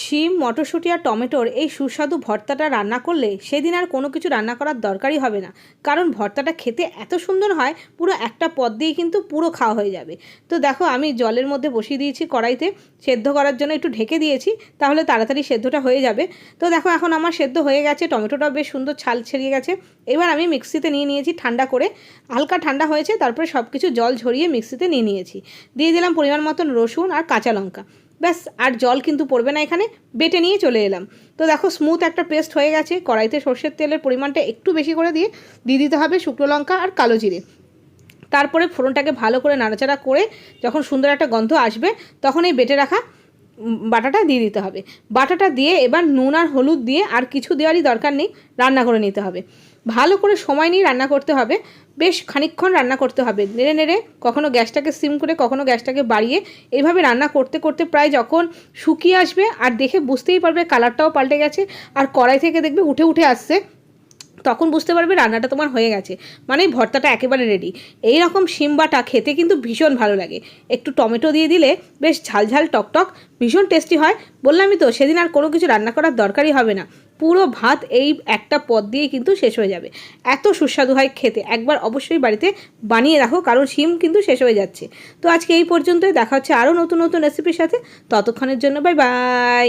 শিম, মটরশুঁটি আর টমেটোর এই সুস্বাদু ভর্তাটা রান্না করলে সেদিন আর কোনো কিছু রান্না করার দরকারই হবে না। কারণ ভর্তাটা খেতে এত সুন্দর হয়, পুরো একটা পদ দিয়েই কিন্তু পুরো খাওয়া হয়ে যাবে। তো দেখো, আমি জলের মধ্যে বসিয়ে দিয়েছি কড়াইতে, সেদ্ধ করার জন্য একটু ঢেকে দিয়েছি, তাহলে তাড়াতাড়ি সেদ্ধটা হয়ে যাবে। তো দেখো, এখন আমার সেদ্ধ হয়ে গেছে, টমেটোটাও বেশ সুন্দর ছাল ছেড়িয়ে গেছে। এবার আমি মিক্সিতে নিয়ে নিয়েছি ঠান্ডা করে, হালকা ঠান্ডা হয়েছে, তারপরে সব কিছু জল ঝরিয়ে মিক্সিতে নিয়ে নিয়েছি। দিয়ে দিলাম পরিমাণ মতন রসুন আর কাঁচা লঙ্কা। ব্যাস, আর জল কিন্তু পড়বে না এখানে। বেটে নিয়ে চলে এলাম। তো দেখো স্মুথ একটা পেস্ট হয়ে গেছে। কড়াইতে সর্ষের তেলের পরিমাণটা একটু বেশি করে দিয়ে দিয়ে দিতে হবে শুকনো লঙ্কা আর কালো জিরে। তারপরে ফোড়নটাকে ভালো করে নাড়াচাড়া করে যখন সুন্দর একটা গন্ধ আসবে, তখন এই বেটে রাখা বাটাটা দিয়ে দিতে হবে। বাটাটা দিয়ে এবার নুন আর হলুদ দিয়ে আর কিছু দেওয়ারই দরকার নেই, রান্না করে নিতে হবে। ভালো করে সময় নিয়ে রান্না করতে হবে। বেশ খানিকক্ষণ রান্না করতে হবে। নেড়ে নেড়ে কখনো গ্যাসটাকে সিম করে, কখনো গ্যাসটাকে বাড়িয়ে এইভাবে রান্না করতে করতে প্রায় যখন শুকিয়ে আসবে আর দেখে বুঝতেই পারবে কালারটাও পাল্টে গেছে আর কড়াই থেকে দেখবে উঠে উঠে আসছে। তখন বুঝতে পারবে রান্নাটা তোমার হয়ে গেছে। মানে ভর্তাটা একেবারে রেডি এই রকম শিম বাটা খেতে কিন্তু ভীষণ ভালো লাগে। একটু টমেটো দিয়ে দিলে বেশ ঝাল ঝাল টকটক ভীষণ টেস্টি হয়। বললামই তো, সেদিন আর কোনো কিছু রান্না করার দরকারই হবে না। পুরো ভাত এই একটা পদ দিয়েই কিন্তু শেষ হয়ে যাবে। এত সুস্বাদু হয় খেতে। একবার অবশ্যই বাড়িতে বানিয়ে রাখো, কারণ শিম কিন্তু শেষ হয়ে যাচ্ছে। তো আজকে এই পর্যন্তই। দেখা হচ্ছে আরও নতুন নতুন রেসিপির সাথে। ততক্ষণের জন্য বাই বাই